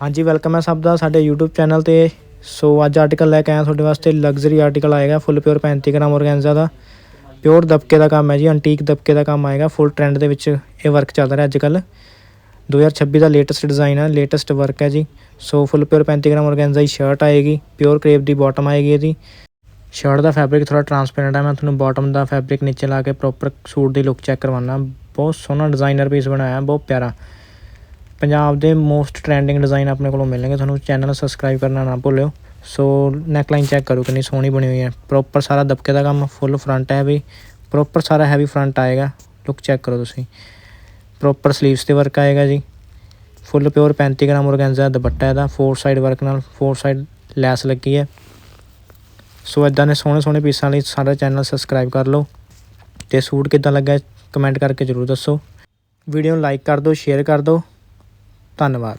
ਹਾਂਜੀ ਵੈਲਕਮ ਹੈ ਸਭ ਦਾ ਸਾਡੇ YouTube ਚੈਨਲ ਤੇ। ਸੋ ਅੱਜ ਆਰਟੀਕਲ ਲੈ ਕੇ ਆਇਆ ਤੁਹਾਡੇ ਵਾਸਤੇ। ਲਗਜ਼ਰੀ ਆਰਟੀਕਲ ਆਏਗਾ ਫੁੱਲ ਪਿਓਰ 35 ਗ੍ਰਾਮ ਔਰਗੈਂਜ਼ਾ ਦਾ। ਪਿਓਰ ਦਬਕੇ ਦਾ ਕੰਮ ਹੈ ਜੀ ਐਂਟੀਕ ਦਬਕੇ ਦਾ ਕੰਮ ਆਏਗਾ। ਫੁੱਲ ਟ੍ਰੈਂਡ ਦੇ ਵਿੱਚ ਇਹ ਵਰਕ ਚੱਲ ਰਿਹਾ ਅੱਜ ਕੱਲ 2026 ਦਾ ਲੇਟੈਸਟ ਡਿਜ਼ਾਈਨ ਹੈ ਲੇਟੈਸਟ ਵਰਕ ਹੈ ਜੀ। So full pure 35 gram organza ਦੀ ਸ਼ਰਟ ਆਏਗੀ ਪਿਓਰ ਕਰੇਪ ਦੀ ਬਾਟਮ ਆਏਗੀ ਇਹਦੀ। ਸ਼ਰਟ ਦਾ ਫੈਬਰਿਕ ਥੋੜਾ ਟਰਾਂਸਪੇਰੈਂਟ ਹੈ, ਮੈਂ ਤੁਹਾਨੂੰ ਬਾਟਮ ਦਾ ਫੈਬਰਿਕ ਨੀਚੇ ਲਾ ਕੇ ਪ੍ਰੋਪਰ ਸੂਟ ਦੀ ਲੁੱਕ ਚੈੱਕ ਕਰਵਾਉਣਾ ਬਹੁਤ ਸੋਹਣਾ ਡਿਜ਼ਾਈਨਰ ਪੀਸ ਬਣਾਇਆ, ਬਹੁਤ ਪਿਆਰਾ। ਪੰਜਾਬ ਦੇ ਮੋਸਟ ਟ੍ਰੈਂਡਿੰਗ ਡਿਜ਼ਾਈਨ ਆਪਣੇ ਕੋਲੋਂ ਮਿਲਣਗੇ। ਤੁਹਾਨੂੰ ਚੈਨਲ ਸਬਸਕ੍ਰਾਈਬ ਕਰਨਾ ਨਾ ਭੁੱਲਿਓ। ਸੋ ਨੈਕ ਲਾਈਨ ਚੈੱਕ ਕਰੋ ਕਿੰਨੀ ਸੋਹਣੀ ਬਣੀ ਹੋਈ ਹੈ। ਪ੍ਰੋਪਰ ਸਾਰਾ ਦਬਕੇ ਦਾ ਕੰਮ ਫੁੱਲ ਫਰੰਟ ਹੈ ਵੀ। ਪ੍ਰੋਪਰ ਸਾਰਾ ਹੈਵੀ ਫਰੰਟ ਆਏਗਾ। ਲੁੱਕ ਚੈੱਕ ਕਰੋ ਤੁਸੀਂ। ਪ੍ਰੋਪਰ ਸਲੀਵਸ ਤੇ ਵਰਕ ਆਏਗਾ ਜੀ। Full pure 35 gram organza dupatta ਇਹਦਾ। ਫੋਰ ਸਾਈਡ ਵਰਕ ਨਾਲ ਫੋਰ ਸਾਈਡ ਲੈਸ ਲੱਗੀ ਹੈ। ਸੋ ਇਦਾਂ ਦੇ ਸੋਹਣੇ ਸੋਹਣੇ ਪੀਸਾਂ ਲਈ ਸਾਡਾ ਚੈਨਲ ਸਬਸਕ੍ਰਾਈਬ ਕਰ ਲਓ। ਤੇ ਸੂਟ ਕਿੱਦਾਂ ਲੱਗਾ ਕਮੈਂਟ ਕਰਕੇ ਜਰੂਰ ਦੱਸੋ। ਵੀਡੀਓ ਨੂੰ ਲਾਈਕ ਕਰ ਦਿਓ ਸ਼ੇਅਰ ਕਰ ਦਿਓ। ਧੰਨਵਾਦ।